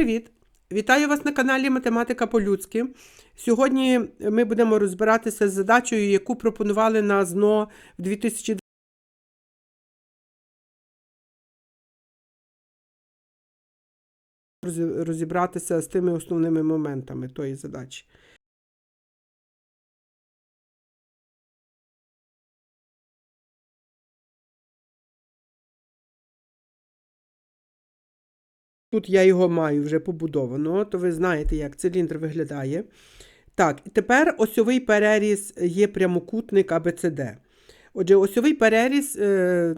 привіт! Вітаю вас на каналі Математика по-людськи. Сьогодні ми будемо розбиратися з задачею, яку пропонували на ЗНО в 2020 роз- розібратися з тими основними моментами тої задачі. Тут я його маю вже побудовано, то ви знаєте, як циліндр виглядає. Так, тепер осьовий переріз є прямокутник ABCD. Отже, осьовий переріз е,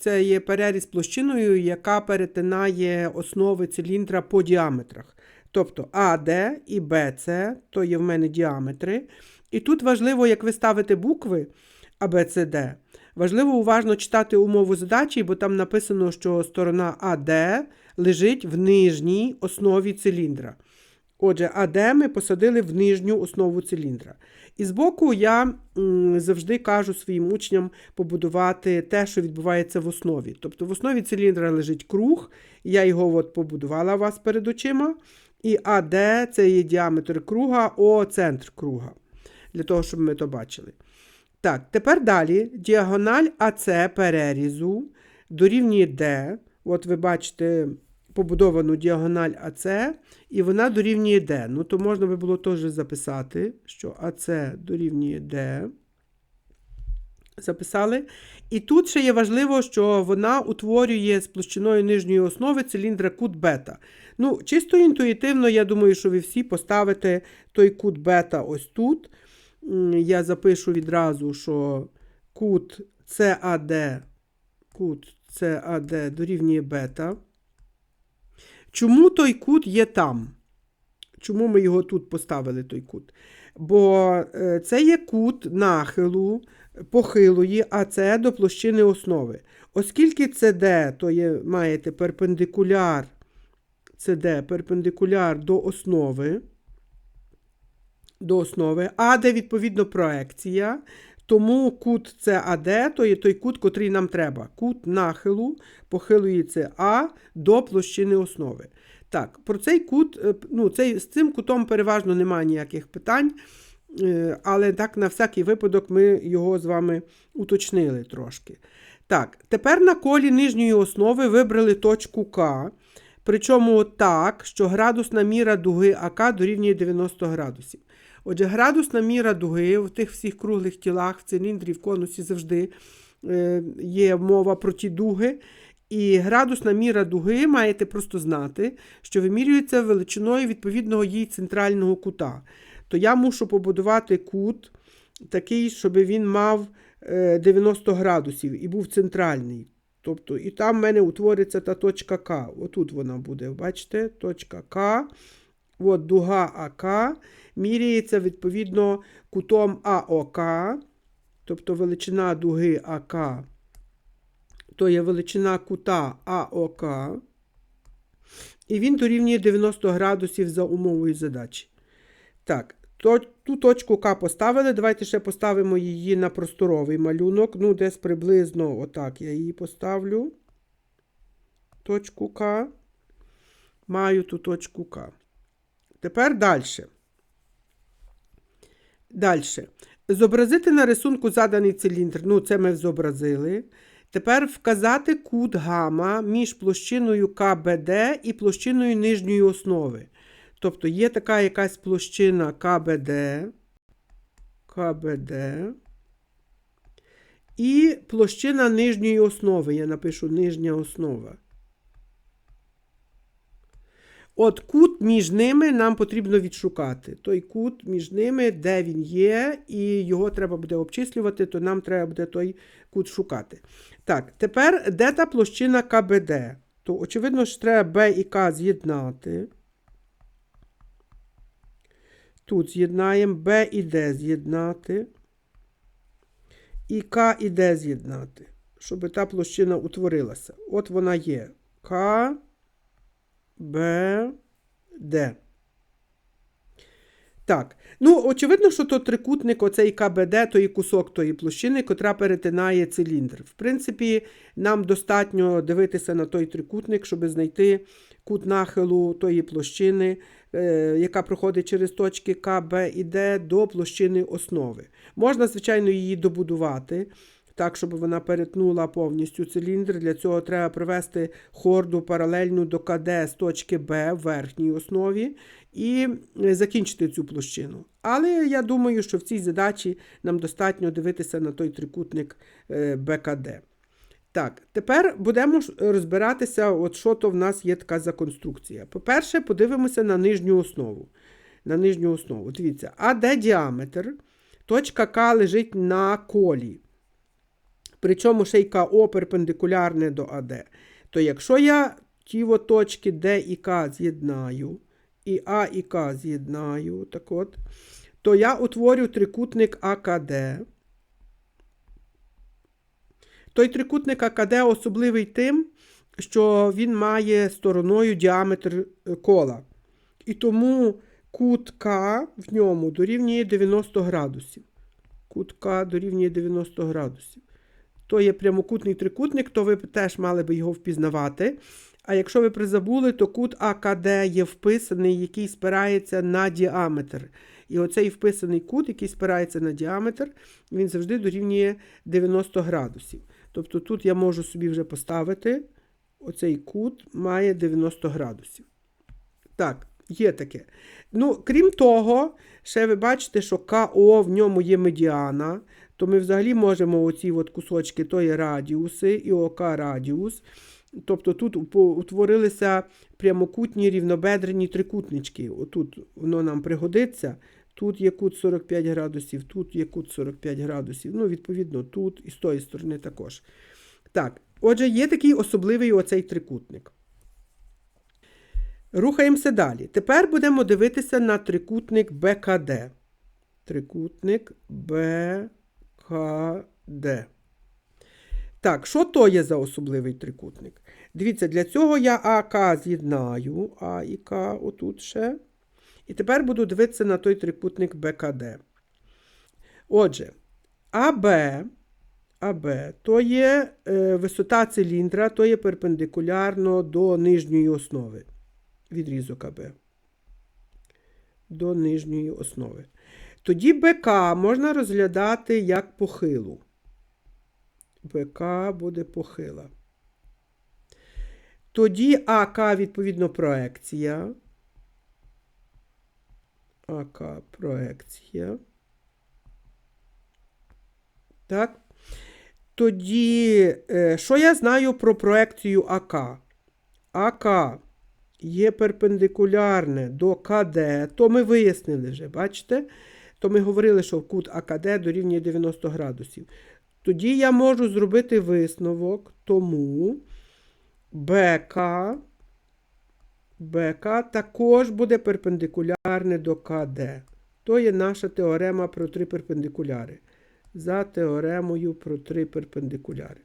це є переріз площиною, яка перетинає основи циліндра по діаметрах. Тобто АД і БЦ, то є в мене діаметри. І тут важливо, як ви ставите букви ABCD, важливо уважно читати умову задачі, бо там написано, що сторона АД лежить в нижній основі циліндра. Отже, АД ми посадили в нижню основу циліндра. І збоку я завжди кажу своїм учням побудувати те, що відбувається в основі. Тобто в основі циліндра лежить круг, я його от побудувала у вас перед очима. І АД це є діаметр круга, О центр круга. Для того, щоб ми то бачили. Так, тепер далі діагональ АЦ перерізу дорівнює D. От ви бачите побудовану діагональ АЦ, і вона дорівнює D. Ну, то можна би було теж записати, що АЦ дорівнює D. Записали. І тут ще є важливо, що вона утворює з площиною нижньої основи циліндра кут бета. Ну, чисто інтуїтивно, я думаю, що ви всі поставите той кут бета ось тут. Я запишу відразу, що кут CAD, кут CAD дорівнює бета. Чому той кут є там? Чому ми його тут поставили, той кут? Бо е, це є кут нахилу похилої, а це до площини основи. Оскільки CD, то є, маєте перпендикуляр, CD перпендикуляр до основи, до основи, а де відповідно проекція, тому кут CAD, то є той кут, котрий нам треба. Кут нахилу похилується А до площини основи. Так, про цей кут, е, ну, цей, з цим кутом переважно немає ніяких питань, е, але так на всякий випадок ми його з вами уточнили трошки. Так, тепер на колі нижньої основи вибрали точку К, причому так, що градусна міра дуги АК дорівнює 90 градусів. Отже, градусна міра дуги в тих всіх круглих тілах, в циліндрі, в конусі завжди е, є мова про ті дуги. І градусна міра дуги маєте просто знати, що вимірюється величиною відповідного їй центрального кута. То я мушу побудувати кут такий, щоб він мав е, 90 градусів і був центральний. Тобто, і там в мене утвориться та точка К. Отут вона буде, бачите, точка К. От дуга АК міряється відповідно кутом АОК, тобто величина дуги АК, то є величина кута АОК, і він дорівнює 90 градусів за умовою задачі. Так, то, ту точку К поставили. Давайте ще поставимо її на просторовий малюнок. Ну, десь приблизно отак я її поставлю. Точку К. Маю ту точку К. Тепер далі. Далі. Зобразити на рисунку заданий циліндр. Ну, це ми зобразили. Тепер вказати кут гама між площиною КБД і площиною нижньої основи. Тобто є така якась площина КБД. КБД. І площина нижньої основи. Я напишу нижня основа. От кут між ними нам потрібно відшукати. Той кут між ними, де він є, і його треба буде обчислювати, то нам треба буде той кут шукати. Так, тепер де та площина КБД? То, очевидно, що треба Б і К з'єднати. Тут з'єднаємо Б і Д з'єднати. І К і Д з'єднати, щоб та площина утворилася. От вона є. К. Б, Д. Так. Ну, очевидно, що то трикутник, оцей КБД, то і кусок тої площини, котра перетинає циліндр. В принципі, нам достатньо дивитися на той трикутник, щоб знайти кут нахилу тої площини, е, яка проходить через точки К, Б і Д до площини основи. Можна, звичайно, її добудувати. Так, щоб вона перетнула повністю циліндр. Для цього треба привести хорду паралельну до КД з точки Б в верхній основі і е, закінчити цю площину. Але я думаю, що в цій задачі нам достатньо дивитися на той трикутник е, БКД. Так, тепер будемо розбиратися, от що то в нас є така за конструкція. По-перше, подивимося на нижню основу. На нижню основу. Дивіться, АД діаметр, точка К лежить на колі. Причому ще й КО перпендикулярне до АД. То якщо я ті точки Д і К з'єднаю, і А і К з'єднаю, так от, то я утворю трикутник АКД. Той трикутник АКД особливий тим, що він має стороною діаметр е, кола. І тому кут К в ньому дорівнює 90 градусів. Кут К дорівнює 90 градусів. То є прямокутний трикутник, то ви теж мали би його впізнавати. А якщо ви призабули, то кут АКД є вписаний, який спирається на діаметр. І оцей вписаний кут, який спирається на діаметр, він завжди дорівнює 90 градусів. Тобто тут я можу собі вже поставити, оцей кут має 90 градусів. Так, є таке. Ну, крім того, ще ви бачите, що КО в ньому є медіана, то ми взагалі можемо оці от кусочки, то є радіуси і ОК радіус. Тобто тут утворилися прямокутні рівнобедрені трикутнички. Отут воно нам пригодиться. Тут є кут 45 градусів, тут є кут 45 градусів. Ну, відповідно, тут і з тої сторони також. Так, отже, є такий особливий оцей трикутник. Рухаємося далі. Тепер будемо дивитися на трикутник БКД. Трикутник БКД. Так, що то є за особливий трикутник? Дивіться, для цього я АК з'єднаю, А і К отут ще. І тепер буду дивитися на той трикутник БКД. Отже, АБ, АБ то є е, висота циліндра, то є перпендикулярно до нижньої основи. Відрізок АБ. До нижньої основи. Тоді БК можна розглядати як похилу. БК буде похила. Тоді АК, відповідно, проекція. АК проекція. Так. Тоді, е, що я знаю про проекцію АК? АК є перпендикулярне до КД, то ми вияснили вже, бачите? То ми говорили, що кут АКД дорівнює 90 градусів. Тоді я можу зробити висновок, тому БК, БК також буде перпендикулярне до КД. То є наша теорема про три перпендикуляри. За теоремою про три перпендикуляри.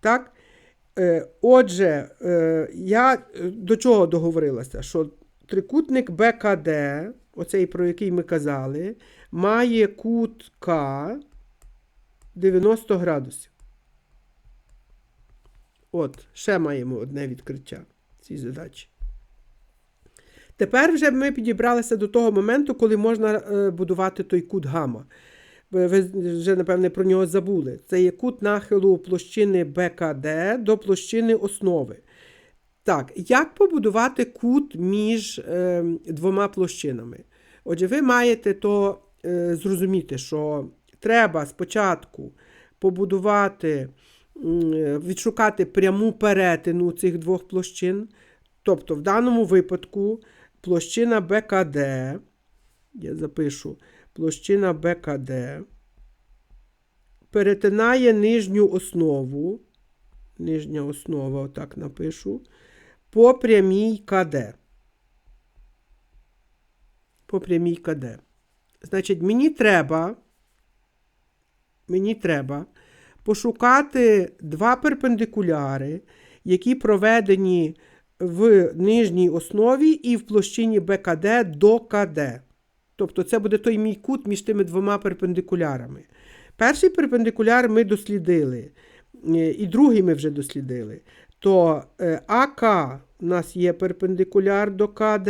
Так? Е, Отже, е, я е, до чого договорилася? Що трикутник БКД, оцей, про який ми казали, має кут К 90 градусів. От, ще маємо одне відкриття цій задачі. Тепер вже ми підібралися до того моменту, коли можна е, будувати той кут гама. Ви вже, напевне, про нього забули. Це є кут нахилу площини БКД до площини основи. Так, як побудувати кут між е, двома площинами? Отже, ви маєте то е, зрозуміти, що треба спочатку побудувати, е, відшукати пряму перетину цих двох площин. Тобто, в даному випадку площина БКД, я запишу, площина БКД перетинає нижню основу, нижня основа, отак напишу, по прямій КД. По прямій КД. Значить, мені треба, мені треба пошукати два перпендикуляри, які проведені в нижній основі і в площині БКД до КД. Тобто це буде той мій кут між тими двома перпендикулярами. Перший перпендикуляр ми дослідили, е, і другий ми вже дослідили. То е, АК у нас є перпендикуляр до КД.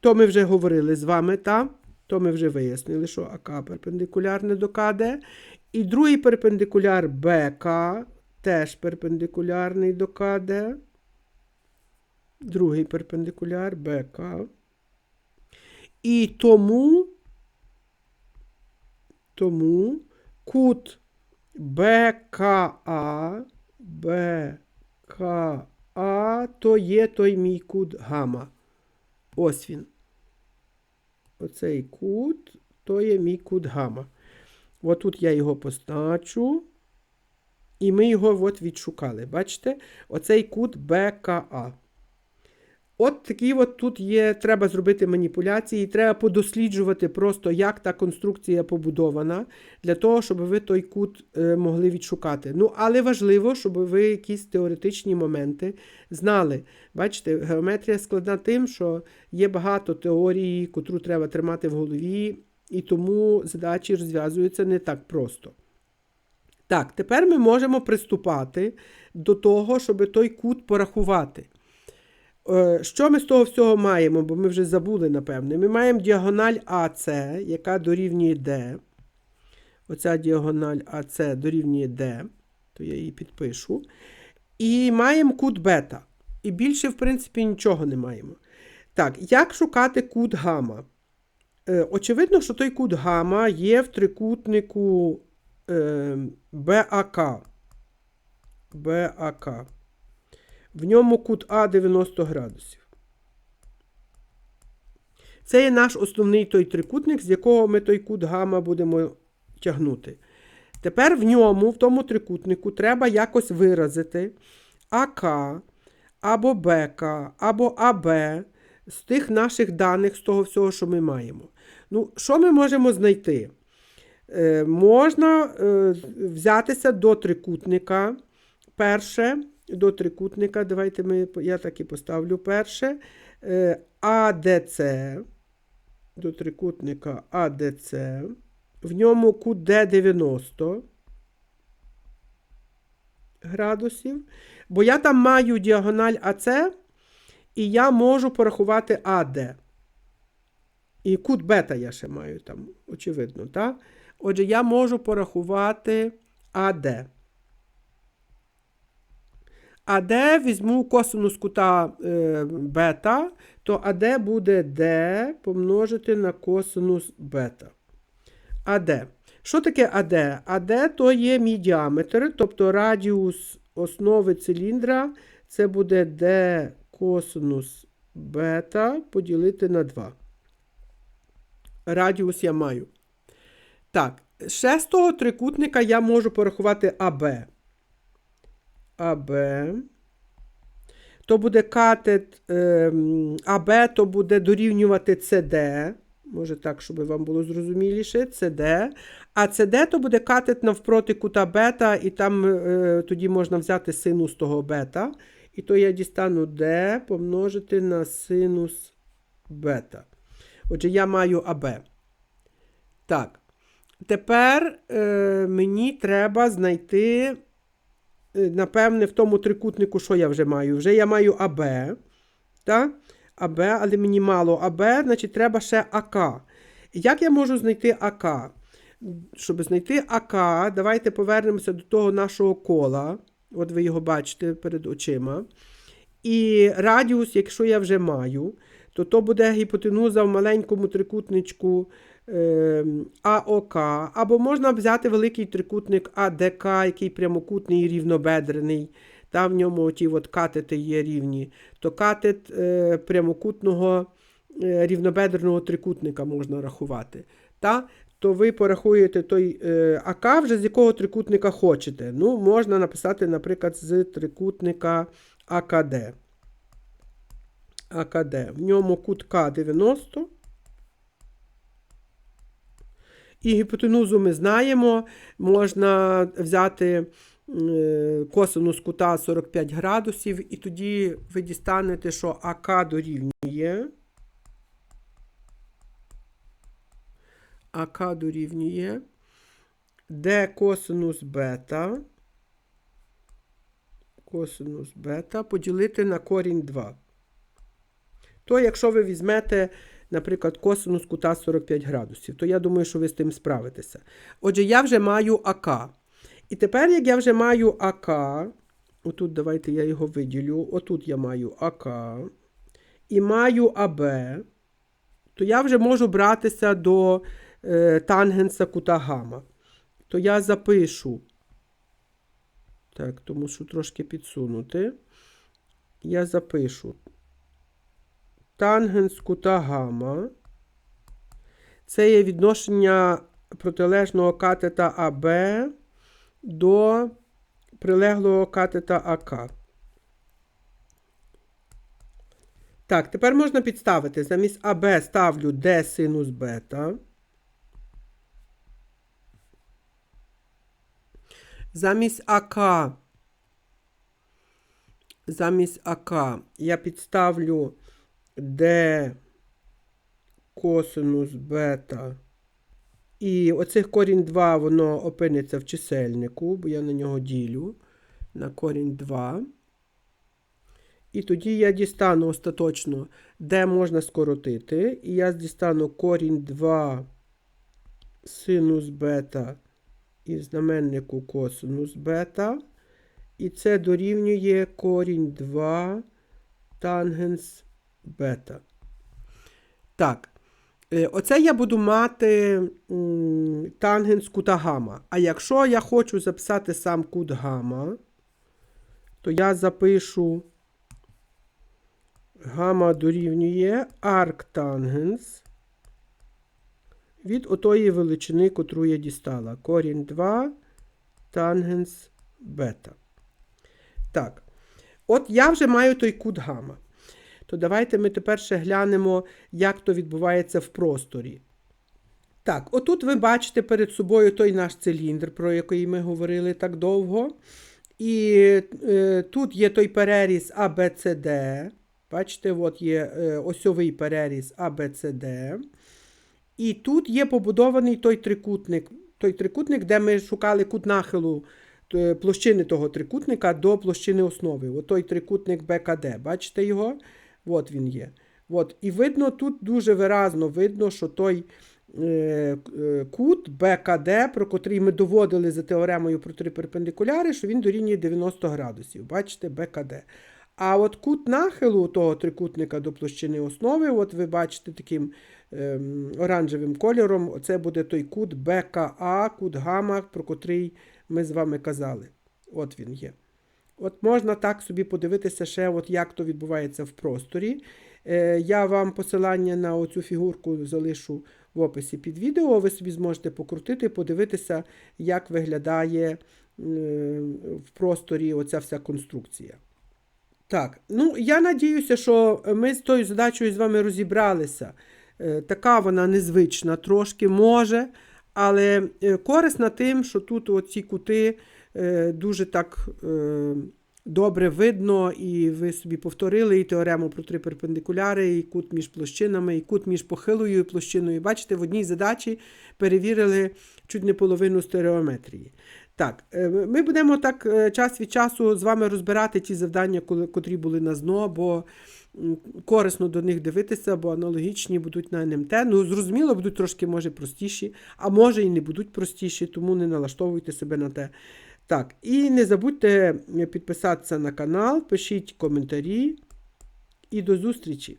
То ми вже говорили з вами, так? То ми вже вияснили, що АК перпендикулярне до КД. І другий перпендикуляр БК теж перпендикулярний до КД. Другий перпендикуляр БК. І тому, тому кут БКА, БКА, то є той мій кут гама. Ось він. Оцей кут, то є мій кут гама. От тут я його позначу. І ми його от відшукали. Бачите? Оцей кут БКА. От такі от тут є, треба зробити маніпуляції, треба подосліджувати просто, як та конструкція побудована, для того, щоб ви той кут е, могли відшукати. Ну, але важливо, щоб ви якісь теоретичні моменти знали. Бачите, геометрія складна тим, що є багато теорії, котру треба тримати в голові, і тому задачі розв'язуються не так просто. Так, тепер ми можемо приступати до того, щоб той кут порахувати. Е, Що ми з того всього маємо, бо ми вже забули, напевне. Ми маємо діагональ АС, яка дорівнює D. Оця діагональ АС дорівнює D, то я її підпишу. І маємо кут бета. І більше, в принципі, нічого не маємо. Так, як шукати кут гама? Е, Очевидно, що той кут гама є в трикутнику е, БАК. БАК. В ньому кут А 90 градусів. Це є наш основний той трикутник, з якого ми той кут гама будемо тягнути. Тепер в ньому, в тому трикутнику, треба якось виразити АК або БК, або АБ з тих наших даних, з того всього, що ми маємо. Ну, що ми можемо знайти? Е, можна е, взятися до трикутника. Перше, до трикутника, давайте ми, я так і поставлю перше. Е, АДЦ, до трикутника АДЦ. В ньому кут Д90 градусів. Бо я там маю діагональ АЦ, і я можу порахувати АД. І кут бета я ще маю там, очевидно, так? Отже, я можу порахувати АД. АД візьму косинус кута е, бета, то АД буде D помножити на косинус бета. АД. Що таке АД? АД то є мій діаметр, тобто радіус основи циліндра це буде D косинус бета поділити на 2. Радіус я маю. Так, ще з трикутника я можу порахувати АБ. АБ. То буде катет е, АБ, то буде дорівнювати СД. Може так, щоб вам було зрозуміліше. СД. А СД то буде катет навпроти кута бета, і там е, тоді можна взяти синус того бета. І то я дістану D помножити на синус бета. Отже, я маю АБ. Так. Тепер е, мені треба знайти, напевне, в тому трикутнику, що я вже маю. Вже я маю АБ. Так? АБ, але мені мало АБ, значить, треба ще АК. Як я можу знайти АК? Щоб знайти АК, давайте повернемося до того нашого кола. От ви його бачите перед очима. І радіус, якщо я вже маю, то то буде гіпотенуза в маленькому трикутничку е, АОК. Або можна взяти великий трикутник АДК, який прямокутний і рівнобедрений. Там в ньому ті от катети є рівні. То катет е, прямокутного е, рівнобедреного трикутника можна рахувати. Та? То ви порахуєте той е, АК, вже з якого трикутника хочете. Ну, можна написати, наприклад, з трикутника АКД. АКД. В ньому кут К 90. І гіпотенузу ми знаємо. Можна взяти е, косинус кута 45 градусів, і тоді ви дістанете, що АК дорівнює. АК дорівнює Д косинус бета. косинус бета поділити на корінь 2. То, якщо ви візьмете, наприклад, косинус кута 45 градусів, то я думаю, що ви з тим справитеся. Отже, я вже маю АК. І тепер, як я вже маю АК, отут давайте я його виділю, отут я маю АК і маю АБ, то я вже можу братися до е, тангенса кута гама. То я запишу. Так, тому що трошки підсунути. Я запишу тангенс кута гама. Це є відношення протилежного катета АБ до прилеглого катета АК. Так, тепер можна підставити. Замість АБ ставлю D синус бета. Замість АК. Замість АК я підставлю D косинус бета. І оцих корінь 2 воно опиниться в чисельнику, бо я на нього ділю на корінь 2. І тоді я дістану остаточно, де можна скоротити. І я дістану корінь 2 синус бета і знаменнику косинус бета. І це дорівнює корінь 2 тангенс бета. Так. Е, Оце я буду мати тангенс кута гама. А якщо я хочу записати сам кут гама, то я запишу гама дорівнює арктангенс від отої величини, котру я дістала. Корінь 2 тангенс бета. Так. От я вже маю той кут гама. То давайте ми тепер ще глянемо, як то відбувається в просторі. Так, отут ви бачите перед собою той наш циліндр, про який ми говорили так довго. І е, тут є той переріз ABCD. Бачите, от є е, осьовий переріз ABCD. І тут є побудований той трикутник, той трикутник, де ми шукали кут нахилу е, площини того трикутника до площини основи. От той трикутник БКД. Бачите його? От він є. От. І видно, тут дуже виразно видно, що той е, е, кут БКД, про котрий ми доводили за теоремою про три перпендикуляри, що він дорівнює 90 градусів. Бачите, БКД. А от кут нахилу того трикутника до площини основи, от ви бачите таким ем, оранжевим кольором, оце буде той кут БКА, кут гамма, про котрий ми з вами казали. От він є. От можна так собі подивитися ще, от як то відбувається в просторі. Е, я вам посилання на оцю фігурку залишу в описі під відео. Ви собі зможете покрутити, подивитися, як виглядає в просторі оця вся конструкція. Так, ну я надіюся, що ми з тою задачею з вами розібралися. Е, Така вона незвична, трошки може, але е, корисна тим, що тут оці кути дуже так е, добре видно, і ви собі повторили і теорему про три перпендикуляри, і кут між площинами, і кут між похилою і площиною. Бачите, в одній задачі перевірили чуть не половину стереометрії. Так, е, ми будемо так е, час від часу з вами розбирати ті завдання, котрі були на ЗНО, бо корисно до них дивитися, бо аналогічні будуть на НМТ. Ну, зрозуміло, будуть трошки, може, простіші, а може і не будуть простіші, тому не налаштовуйте себе на те. Так, і не забудьте підписатися на канал, пишіть коментарі і до зустрічі!